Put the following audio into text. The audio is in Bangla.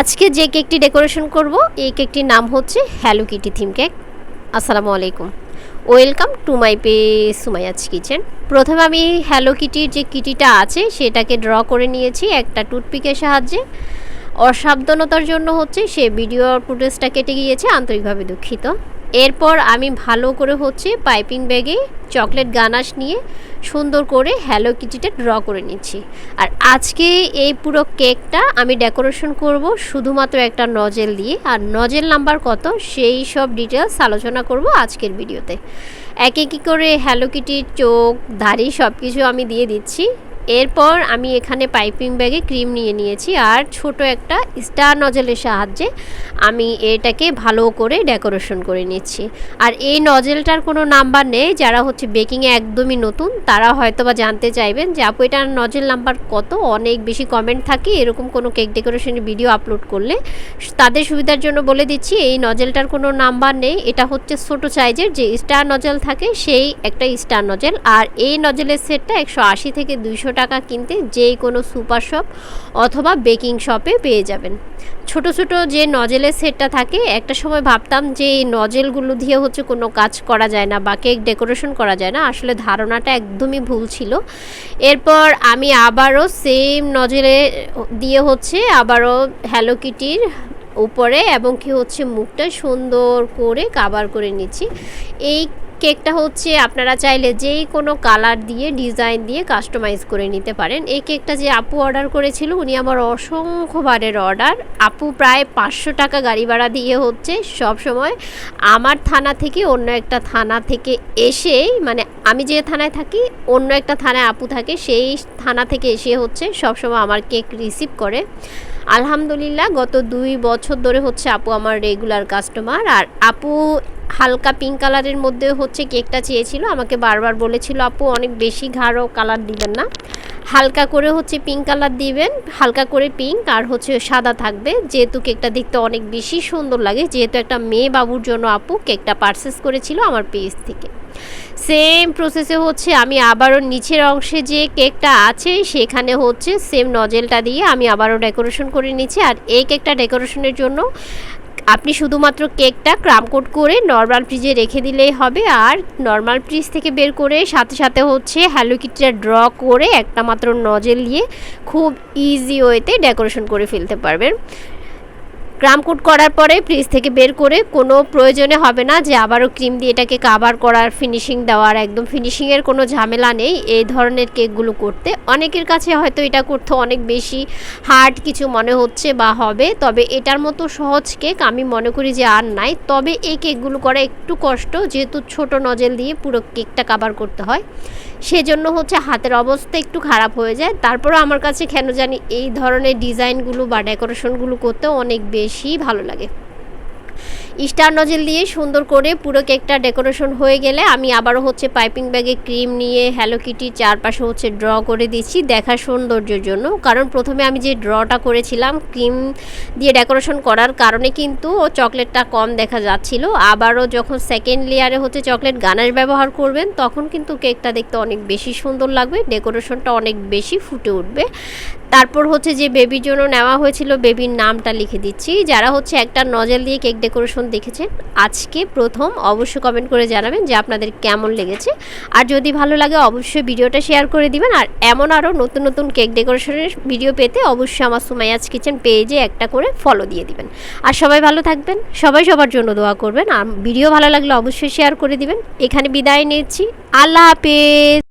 আজকে যে কেকটি ডেকোরেশন করব, এই কেকটির নাম হচ্ছে হ্যালো কিটি থিম কেক আসসালামু আলাইকুম। ওয়েলকাম টু মাই পে সুমাইয়াজ কিচেন প্রথমে আমি হ্যালো কিটির যে কিটিটা আছে, সেটাকে ড্র করে নিয়েছি একটা টুথপিকের সাহায্যে। অসাবধানতার জন্য হচ্ছে সে ভিডিও ফুটেজটা কেটে গিয়েছে, আন্তরিকভাবে দুঃখিত। এরপর আমি ভালো করে হচ্ছে পাইপিং ব্যাগে চকলেট গানাশ নিয়ে সুন্দর করে হ্যালো কিটিটা ড্র করে নিচ্ছি। আর আজকে এই পুরো কেকটা আমি ডেকোরেশন করব শুধুমাত্র একটা নজেল দিয়ে। আর নজেল নাম্বার কত? সেই সব ডিটেলস আলোচনা করব আজকের ভিডিওতে। একে কী করে হ্যালো কিটির চোখ, দাড়ি সব কিছু আমি দিয়ে দিচ্ছি। এরপর আমি এখানে পাইপিং ব্যাগে ক্রিম নিয়ে নিয়েছি আর ছোট একটা স্টার নজেলের সাহায্যে আমি এটাকে ভালো করে ডেকোরেশন করে নিচ্ছি। আর এই নজেলটার কোনো নাম্বার নেই, যারা হচ্ছে বেকিংয়ে একদমই নতুন, তারা হয়তো বা জানতে চাইবেন যে, আপু, এটার নজেল নাম্বার কত? অনেক বেশি কমেন্ট থাকে, এরকম কোনো কেক ডেকোরেশনের ভিডিও আপলোড করলে। তাদের সুবিধার জন্য বলে দিচ্ছি, এই নজেলটার কোনো নাম্বার নেই। এটা হচ্ছে ছোট সাইজের যে স্টার নজেল থাকে, সেই একটা স্টার নজেল। আর এই নজেলের সেটটা একশো আশি থেকে দুইশো টাকা কিনতে যেই কোনো সুপার শপ অথবা বেকিং শপে পেয়ে যাবেন। ছোট ছোট যে নজেলের সেটটা থাকে, একটা সময় ভাবতাম যে এই নজেলগুলো দিয়ে হচ্ছে কোনো কাজ করা যায় না বা কেক ডেকোরেশন করা যায় না। আসলে ধারণাটা একদমই ভুল ছিল। এরপর আমি আবারও সেম নজেলে দিয়ে হচ্ছে আবারও হ্যালো কিটির উপরে এবং কি হচ্ছে মুখটা সুন্দর করে কাবার করে নিচ্ছি। এই কেকটা হচ্ছে আপনারা চাইলে যেই কোনো কালার দিয়ে, ডিজাইন দিয়ে কাস্টমাইজ করে নিতে পারেন। এই কেকটা যে আপু অর্ডার করেছিল, উনি আমার অসংখ্যবারের অর্ডার। আপু প্রায় পাঁচশো টাকা গাড়ি ভাড়া দিয়ে হচ্ছে সব সময় আমার থানা থেকে অন্য একটা থানা থেকে এসেই মানে আমি যে থানায় থাকি, অন্য একটা থানায় আপু থাকে, সেই থানা থেকে এসে হচ্ছে সবসময় আমার কেক রিসিভ করে। আলহামদুলিল্লাহ, গত দুই বছর ধরে হচ্ছে আপু আমার রেগুলার কাস্টমার। আর আপু হালকা পিঙ্ক কালারের মধ্যে হচ্ছে কেকটা চেয়েছিল। আমাকে বারবার বলেছিল, আপু, অনেক বেশি ঘাড়ো কালার দিবেন না। হালকা করে হচ্ছে পিঙ্ক কালার দিবেন, হালকা করে পিঙ্ক আর হচ্ছে সাদা থাকবে। যেহেতু কেকটা দেখতে অনেক বেশি সুন্দর লাগে, যেহেতু একটা মেয়ে বাবুর জন্য আপু কেকটা পারচেস করেছিল আমার পেজ থেকে। সেম প্রসেসে হচ্ছে আমি আবারও নিচের অংশে যে কেকটা আছে, সেখানে হচ্ছে সেম নজেলটা দিয়ে আমি আবারও ডেকোরেশন করে নিচ্ছি। আর এই কেকটা ডেকোরেশনের জন্য আপনি শুধুমাত্র কেকটা ক্রামকোট করে নর্মাল ফ্রিজে রেখে দিলেই হবে, আর নর্মাল ফ্রিজ থেকে বের করে সাথে সাথে হচ্ছে হ্যালো কিটটা ড্র করে একটা মাত্র নজেল দিয়ে খুব ইজি ওয়েতে ডেকোরেশন করে ফেলতে পারবেন। ক্রাম কোট করার পরে ফ্রিজ থেকে বের করে কোনো প্রয়োজনে হবে না যে আবারও ক্রিম দিয়ে এটাকে কাভার করার ফিনিশিং দেওয়ার, একদম ফিনিশিংয়ের কোনো ঝামেলা নেই। এই ধরনের কেকগুলো করতে অনেকের কাছে হয়তো এটা করতে অনেক বেশি হার্ড কিছু মনে হচ্ছে বা হবে, তবে এটার মতো সহজ কেক আমি মনে করি যে আর নাই। তবে এই কেকগুলো করা একটু কষ্ট, যেহেতু ছোট নজেল দিয়ে পুরো কেকটা কাভার করতে হয়। সেজন্য হচ্ছে হাতের অবস্থা একটু খারাপ হয়ে যায়। তারপরেও আমার কাছে কেন জানি এই ধরনের ডিজাইনগুলো বা ডেকোরেশনগুলো করতেও অনেক বেশি ভালো লাগে। স্টার নজেল দিয়ে সুন্দর করে পুরো কেকটা ডেকোরেশন হয়ে গেলে আমি আবারও হচ্ছে পাইপিং ব্যাগে ক্রিম নিয়ে হ্যালো কিটির চারপাশে হচ্ছে ড্র করে দিচ্ছি দেখা সৌন্দর্যের জন্য। কারণ প্রথমে আমি যে ড্রটা করেছিলাম, ক্রিম দিয়ে ডেকোরেশন করার কারণে কিন্তু ও চকলেটটা কম দেখা যাচ্ছিল। আবারও যখন সেকেন্ড লেয়ারে হচ্ছে চকলেট গানার ব্যবহার করবেন, তখন কিন্তু কেকটা দেখতে অনেক বেশি সুন্দর লাগবে, ডেকোরেশনটা অনেক বেশি ফুটে উঠবে। তারপর হচ্ছে যে বেবির জন্য নেওয়া হয়েছিল বেবির নামটা লিখে দিচ্ছি। যারা হচ্ছে একটা নজেল দিয়ে কেক ডেকোরেশন দেখেছেন, আজকে প্রথম অবশ্যই কমেন্ট করে জানাবেন যে আপনাদের কেমন লেগেছে। আর যদি ভালো লাগে, অবশ্যই ভিডিওটা শেয়ার করে দিবেন। আর এমন আরও নতুন নতুন কেক ডেকোরেশনের ভিডিও পেতে অবশ্যই আমার সুমাইয়াজ কিচেন পেজে একটা করে ফলো দিয়ে দিবেন। আর সবাই ভালো থাকবেন, সবাই সবার জন্য দোয়া করবেন। আর ভিডিও ভালো লাগলে অবশ্যই শেয়ার করে দিবেন। এখানে বিদায় নিচ্ছি। আল্লাহ হাফেজ!